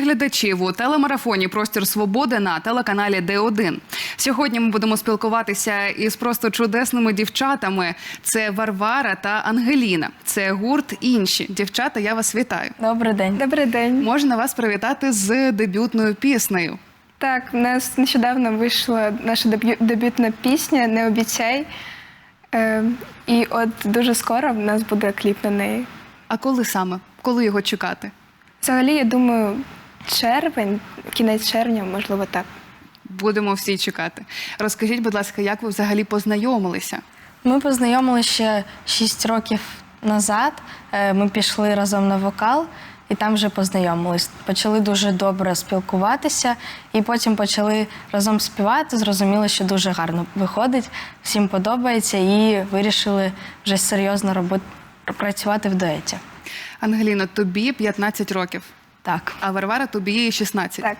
Глядачів у телемарафоні Простір свободи на телеканалі Д1. Сьогодні ми будемо спілкуватися із просто чудесними дівчатами. Це Варвара та Ангеліна. Це гурт інші дівчата. Я вас вітаю. Добрий день. Добрий день. Можна вас привітати з дебютною піснею. Так, в нас нещодавно вийшла наша деб'ю- дебютна пісня Не обіцяй. Е, і от дуже скоро в нас буде кліп на неї. А коли саме? Коли його чекати? Взагалі, я думаю, червень, кінець червня, можливо, так. Будемо всі чекати. Розкажіть, будь ласка, як ви взагалі познайомилися? Ми познайомилися ще 6 років назад. Е, Ми пішли разом на вокал і там вже познайомились. Почали дуже добре спілкуватися, і потім почали разом співати. Зрозуміли, що дуже гарно виходить, всім подобається, і вирішили вже серйозно робити працювати в дуеті. Ангеліно, тобі 15 років, Так. а Варвара тобі 16. Так.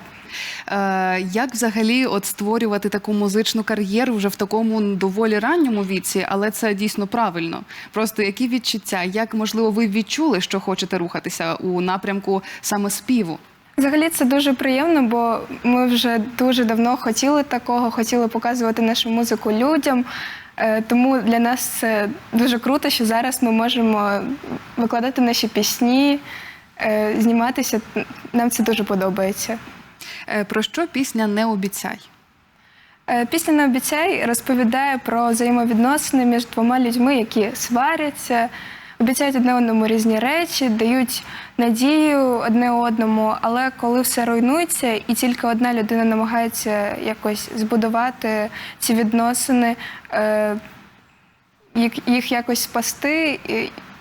Е, як взагалі от створювати таку музичну кар'єру вже в такому доволі ранньому віці, але це дійсно правильно. Просто які відчуття, як можливо ви відчули, що хочете рухатися у напрямку саме співу? Взагалі це дуже приємно, бо ми вже дуже давно хотіли такого, хотіли показувати нашу музику людям. Е, Тому для нас це дуже круто, що зараз ми можемо викладати наші пісні, зніматися. Нам це дуже подобається. Е, про що пісня не обіцяй? Е, Пісня «Не обіцяй розповідає про взаємовідносини між двома людьми, які сваряться, обіцяють одне одному різні речі, дають надію одне одному. Але коли все руйнується, і тільки одна людина намагається якось збудувати ці відносини, е, їх якось спасти.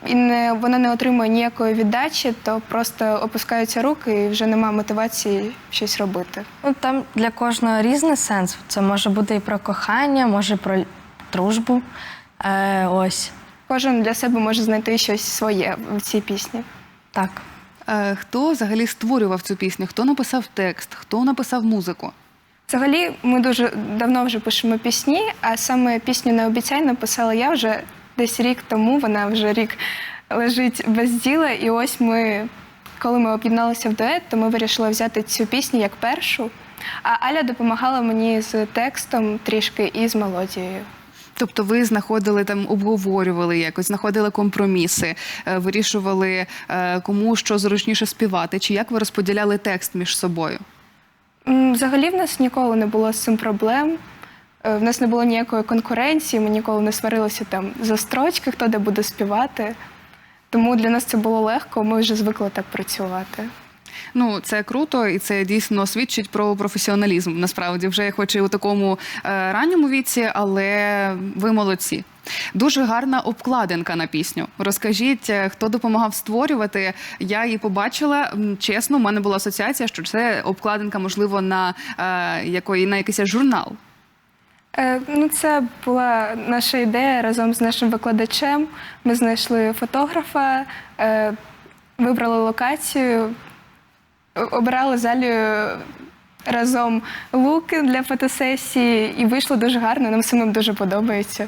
І, не, вона не отримує ніякої віддачі, то просто опускаються руки і вже немає мотивації щось робити. Ну, там для кожного різний сенс. Це може бути і про кохання, може про дружбу. Е, ось Кожен для себе може знайти щось своє в цій пісні. так. Е, хто взагалі створював цю пісню? Хто написав текст? Хто написав музику? Взагалі, ми дуже давно вже пишемо пісні, а саме пісню не обіцяй написала я вже десь рік тому. Вона вже рік лежить без діла. І ось ми, коли ми об'єдналися в дует, то ми вирішили взяти цю пісню як першу. А Аля допомагала мені з текстом трішки і з мелодією. Тобто ви знаходили там, обговорювали якось, знаходили компроміси, е, вирішували, е, кому що зручніше співати, чи як ви розподіляли текст між собою? Взагалі в нас ніколи не було з цим проблем. Е, В нас не було ніякої конкуренції, ми ніколи не сварилися там за строчки, хто де буде співати. Тому для нас це було легко, ми вже звикли так працювати. Ну, це круто, і це дійсно свідчить про професіоналізм. Насправді, вже хоч і у такому е, ранньому віці, але ви молодці. Дуже гарна обкладинка на пісню. Розкажіть, е, хто допомагав створювати. Я її побачила. Чесно, в мене була асоціація, що це обкладинка, можливо, на, е, якої, на якийсь журнал. Е, ну, це була наша ідея разом з нашим викладачем. Ми знайшли фотографа, е, вибрали локацію, обирали з Алією разом луки для фотосесії, і вийшло дуже гарно. Нам самим дуже подобається.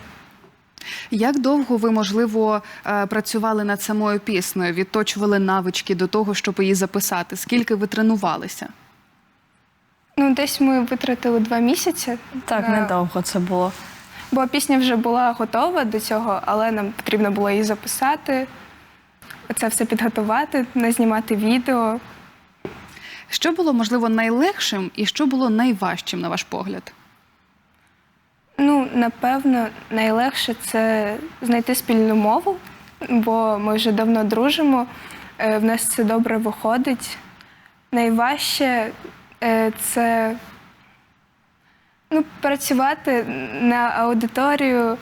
Як довго ви, можливо, е, працювали над самою піснею, відточували навички до того, щоб її записати? Скільки ви тренувалися? Ну, десь ми витратили два місяці. Так, на- недовго це було. Бо пісня вже була готова до цього, але нам потрібно було її записати, це все підготувати, назнімати відео. Що було можливо найлегшим і що було найважчим, на ваш погляд? Ну, напевно, найлегше це знайти спільну мову, бо ми вже давно дружимо, е, в нас це добре виходить. Найважче е, це ну, працювати на аудиторію,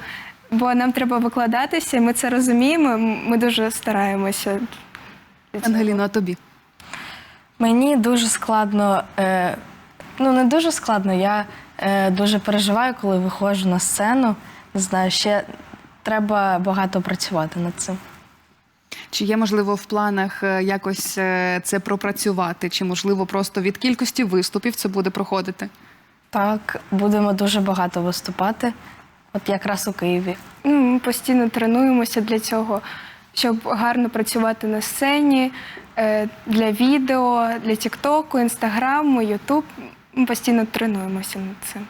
бо нам треба викладатися, і ми це розуміємо. Ми дуже стараємося. Ангеліно, а тобі? Мені дуже складно, е, ну не дуже складно. Я е, дуже переживаю, коли виходжу на сцену. Не знаю, ще треба багато працювати над цим. Чи є можливо в планах е, якось е, це пропрацювати? Чи можливо просто від кількості виступів це буде проходити? Так, будемо дуже багато виступати, от якраз у Києві. Ну, ми постійно тренуємося для цього. щоб гарно працювати на сцені е, для відео, для Тіктоку, Інстаграму, Ютуб. Ми постійно тренуємося над цим.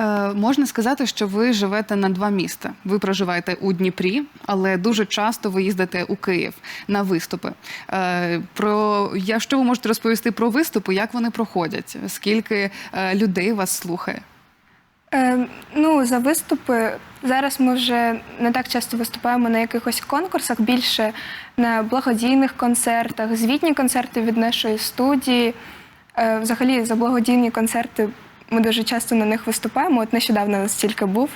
Е, можна сказати, що ви живете на два міста. Ви проживаєте у Дніпрі, але дуже часто ви їздите у Київ на виступи. Е, про я що ви можете розповісти про виступи? Як вони проходять? Скільки е, людей вас слухає? Ну, за виступи зараз ми вже не так часто виступаємо на якихось конкурсах, більше на благодійних концертах, звітні концерти від нашої студії. Взагалі, за благодійні концерти ми дуже часто на них виступаємо. От нещодавно нас тільки був.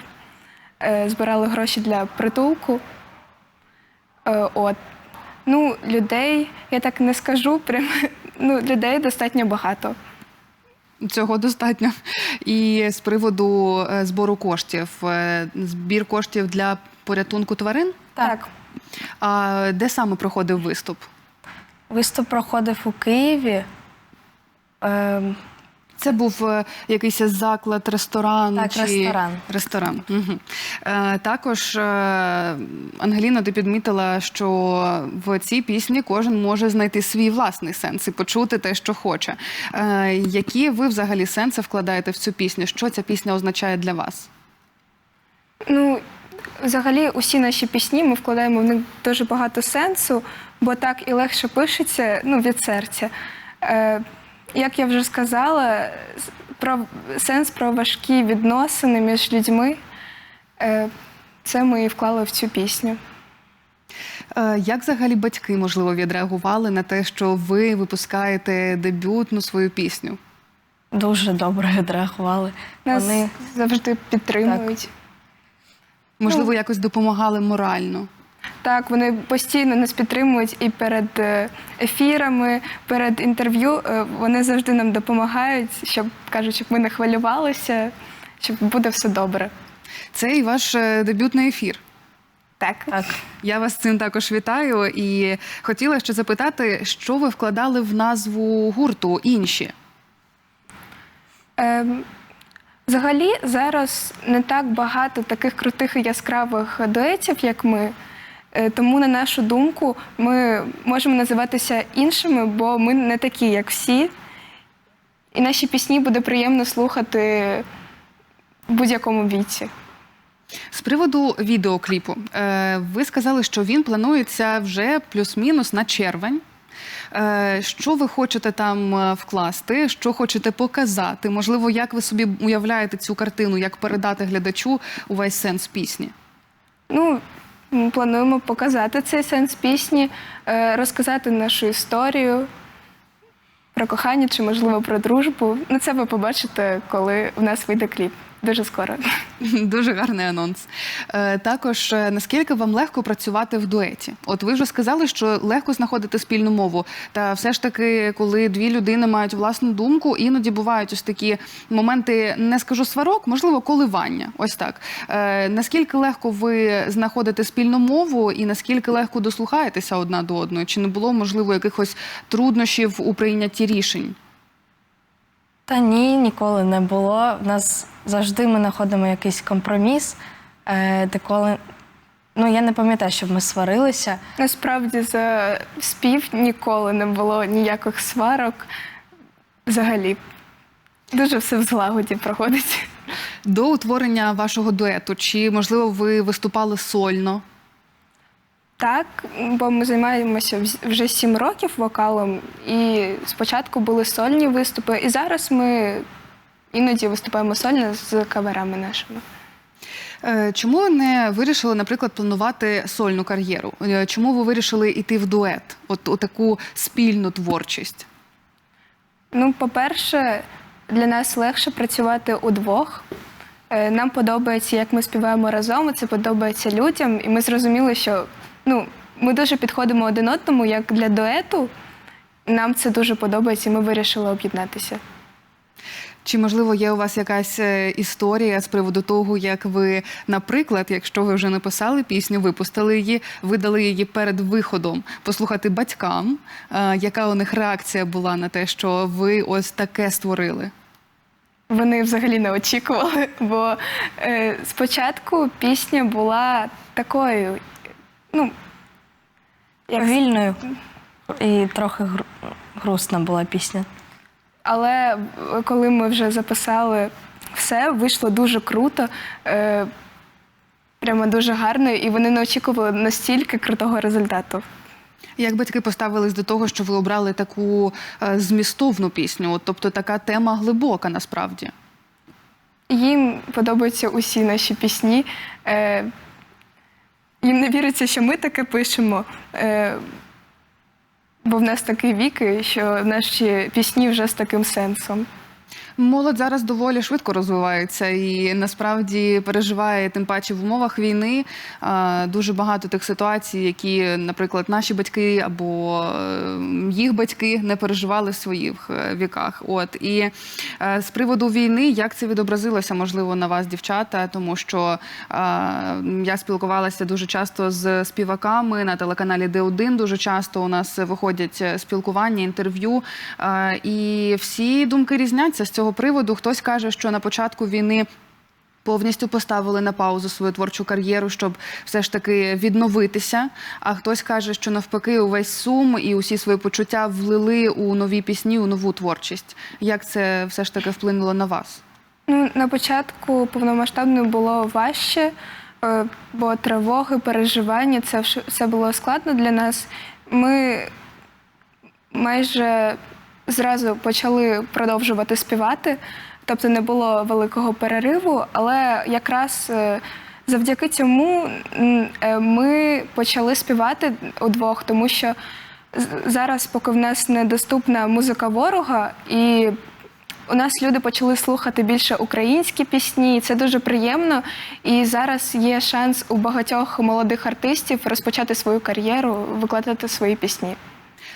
Е, збирали гроші для притулку. Е, от. Ну, людей, я так не скажу, прям, ну, людей достатньо багато. Цього достатньо. І з приводу е, збору коштів, збір коштів для порятунку тварин. Так. А де саме проходив виступ? Виступ проходив у Києві. Ем, Це був е, якийсь заклад, ресторан Так, чи ресторан. ресторан. Угу. Е, також е, Ангеліна, ти підмітила, що в цій пісні кожен може знайти свій власний сенс і почути те, що хоче. Е, які ви взагалі сенси вкладаєте в цю пісню? Що ця пісня означає для вас? Ну, взагалі, усі наші пісні ми вкладаємо в них дуже багато сенсу, бо так і легше пишеться ну, від серця. Е, як я вже сказала, про сенс про важкі відносини між людьми. Е, це ми і вклали в цю пісню. Е, Як взагалі батьки, можливо, відреагували на те, що ви випускаєте дебютну свою пісню? дуже добре відреагували. Нас Вони завжди підтримують. Можливо, якось допомагали морально? Так, вони постійно нас підтримують і перед е, ефірами, перед інтерв'ю. е, Вони завжди нам допомагають, щоб кажуть, щоб ми не хвилювалися, щоб буде все добре. Це і ваш е, дебютний ефір. Так. так. Я вас з цим також вітаю і хотіла ще запитати, що ви вкладали в назву гурту інші? Ем, взагалі, зараз не так багато таких крутих і яскравих дуетів, як ми. Е, Тому, на нашу думку, ми можемо називатися іншими, бо ми не такі, як всі. І наші пісні буде приємно слухати в будь-якому віці. З приводу відеокліпу, е, ви сказали, що він планується вже плюс-мінус на червень. Е, Що ви хочете там вкласти? Що хочете показати? Можливо, як ви собі уявляєте цю картину, як передати глядачу увесь сенс пісні? Ну, ми плануємо показати цей сенс пісні, е, розказати нашу історію про кохання чи, можливо, про дружбу. Ну, це ви побачите, коли в нас вийде кліп. Дуже скоро. Дуже гарний анонс. Е, Також е, наскільки вам легко працювати в дуеті? От ви вже сказали, що легко знаходити спільну мову. Та все ж таки, коли дві людини мають власну думку, іноді бувають ось такі моменти, не скажу сварок, можливо, коливання. Ось так. Е, Наскільки легко ви знаходите спільну мову і наскільки легко дослухаєтеся одна до одної? Чи не було можливо якихось труднощів у прийнятті рішень? Та ні, ніколи не було. В нас завжди ми знаходимо якийсь компроміс, е, де коли. Ну, я не пам'ятаю, щоб ми сварилися. Насправді за спів ніколи не було ніяких сварок. Взагалі. Дуже все в злагоді проходить. До утворення вашого дуету, чи можливо ви виступали сольно? Так, бо ми займаємося вже сім років вокалом, і спочатку були сольні виступи, і зараз ми іноді виступаємо сольно з каверами нашими. Е, Чому не вирішили, наприклад, планувати сольну кар'єру? Е, Чому ви вирішили йти в дует? От у таку спільну творчість? Ну, по-перше, для нас легше працювати удвох. Е, Нам подобається, як ми співаємо разом, і це подобається людям. І ми зрозуміли, що ну, ми дуже підходимо один одному як для дуету. Нам це дуже подобається, і ми вирішили об'єднатися. Чи можливо є у вас якась е, історія з приводу того, як ви, наприклад, якщо ви вже написали пісню, випустили її, видали її перед виходом, послухати батькам, е, яка у них реакція була на те, що ви ось таке створили? Вони взагалі не очікували, бо е, спочатку пісня була такою, ну, Як Вільною і трохи гру- грустна була пісня. Але коли ми вже записали все, вийшло дуже круто, е, прямо дуже гарно, і вони не очікували настільки крутого результату. Як батьки поставились до того, що ви обрали таку е, змістовну пісню? От, тобто така тема глибока насправді. Їм подобаються усі наші пісні. Е, їм не віриться, що ми таке пишемо. Е, бо в нас такі віки, що наші пісні вже з таким сенсом. Молодь зараз доволі швидко розвивається і насправді переживає тим паче в умовах війни е, дуже багато тих ситуацій, які, наприклад, наші батьки або е, їх батьки не переживали в своїх е, віках. От і з приводу війни, як це відобразилося, можливо, на вас, дівчата, тому що я спілкувалася дуже часто з співаками на телеканалі Д1. Дуже часто у нас виходять спілкування, інтерв'ю, і всі думки різняться з цього приводу. Хтось каже, що на початку війни. Повністю поставили на паузу свою творчу кар'єру, щоб все ж таки відновитися. А хтось каже, що навпаки, увесь сум і усі свої почуття влили у нові пісні, у нову творчість. Як це все ж таки вплинуло на вас? Ну, на початку повномасштабно було важче, е, бо тривоги, переживання це все було складно для нас. Ми майже зразу почали продовжувати співати, тобто не було великого перериву, але якраз е, завдяки цьому е, ми почали співати удвох, тому що зараз, поки в нас недоступна музика ворога, і у нас люди почали слухати більше українські пісні, і це дуже приємно. І зараз є шанс у багатьох молодих артистів розпочати свою кар'єру, викладати свої пісні.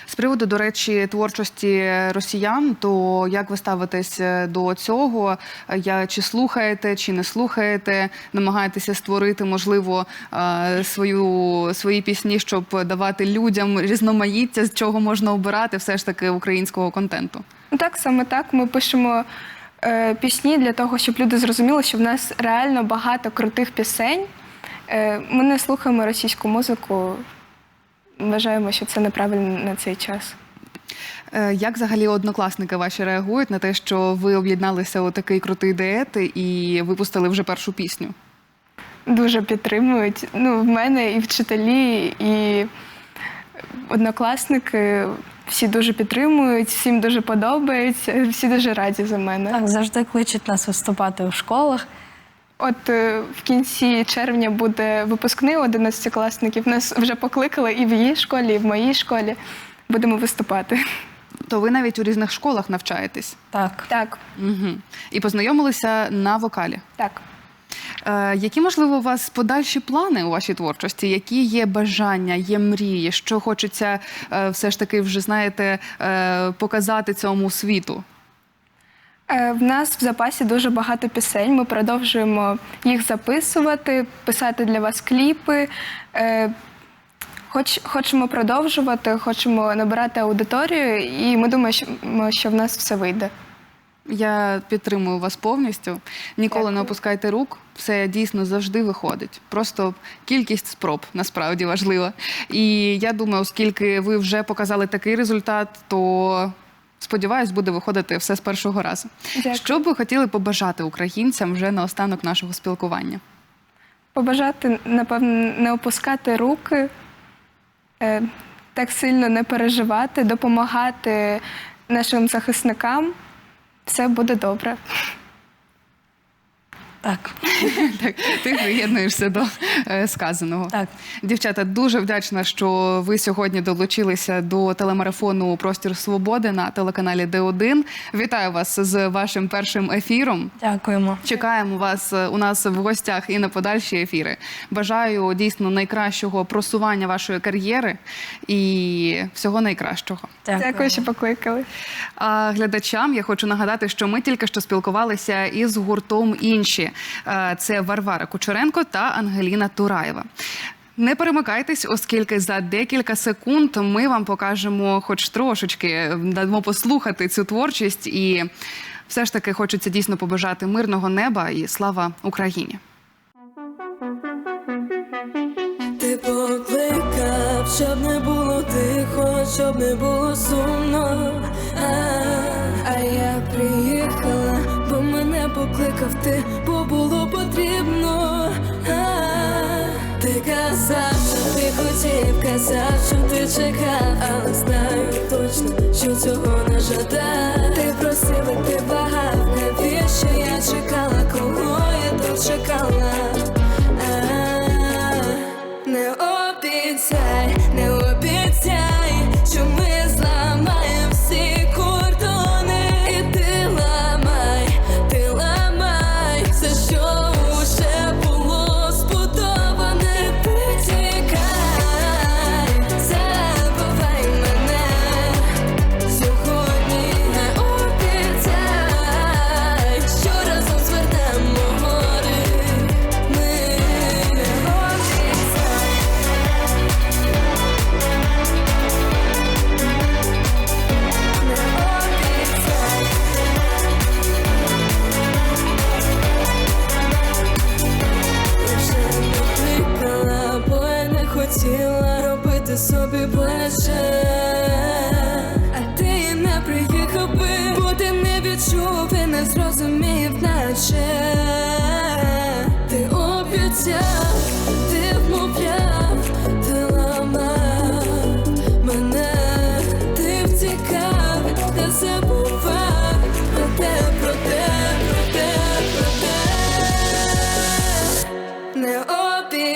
З приводу, до речі, творчості росіян, то як ви ставитесь е, до цього? Я чи слухаєте, чи не слухаєте, намагаєтеся створити, можливо, е, свою свої пісні, щоб давати людям різноманіття, з чого можна обирати все ж таки українського контенту? Ну так, саме так ми пишемо е, пісні для того, щоб люди зрозуміли, що в нас реально багато крутих пісень. Ми не слухаємо російську музику. Вважаємо, що це неправильно на цей час. Е, Як взагалі однокласники ваші реагують на те, що ви об'єдналися у такий крутий дует і випустили вже першу пісню? Дуже підтримують. Ну, в мене і вчителі, і однокласники всі дуже підтримують, всім дуже подобається, всі дуже раді за мене. Так, завжди кличуть нас виступати у школах. От е, в кінці червня буде випускний 11-класників. Нас вже покликали і в її школі, і в моїй школі. Будемо виступати. То ви навіть у різних школах навчаєтесь Так. Так, угу. і познайомилися на вокалі. так. Е, які можливо у вас подальші плани у вашій творчості? Які є бажання, є мрії? Що хочеться е, все ж таки вже знаєте е, показати цьому світу? Е, В нас в запасі дуже багато пісень. Ми продовжуємо їх записувати, писати для вас кліпи. Е, Хоч, хочемо продовжувати, хочемо набирати аудиторію, і ми думаємо, що, в нас все вийде. Я підтримую вас повністю. Ніколи не опускайте рук. Все дійсно завжди виходить. Просто кількість спроб насправді важлива. І я думаю, оскільки ви вже показали такий результат, то сподіваюсь, буде виходити все з першого разу. Дякую. Що б ви хотіли побажати українцям вже на останок нашого спілкування? Побажати, напевно, не опускати руки, е, так сильно не переживати, допомагати нашим захисникам. Все буде добре. Так. Так, ти приєднуєшся до е, сказаного. Так. Дівчата, дуже вдячна, що ви сьогодні долучилися до телемарафону Простір Свободи на телеканалі Д1. Вітаю вас з вашим першим ефіром. Дякуємо. Чекаємо вас е, у нас в гостях і на подальші ефіри. Бажаю дійсно найкращого просування вашої кар'єри і всього найкращого. Дякуємо. Дякую, що покликали. А глядачам я хочу нагадати, що ми тільки що спілкувалися із гуртом інші. Е, це Варвара Кучеренко та Ангеліна Тураєва. Не перемикайтесь, оскільки за декілька секунд ми вам покажемо, хоч трошечки, дамо послухати цю творчість, і все ж таки хочеться дійсно побажати мирного неба і слава Україні. Ти покликав, щоб не було тихо, щоб не було сумно. А, а я приїхала, бо мене покликав ти. Завжди ти чекав, але знаю точно, що цього не жадав. Ти просив, і ти багав, навіщо я чекала, кого я дочекала?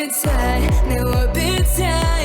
обіцяй, не обіцяй.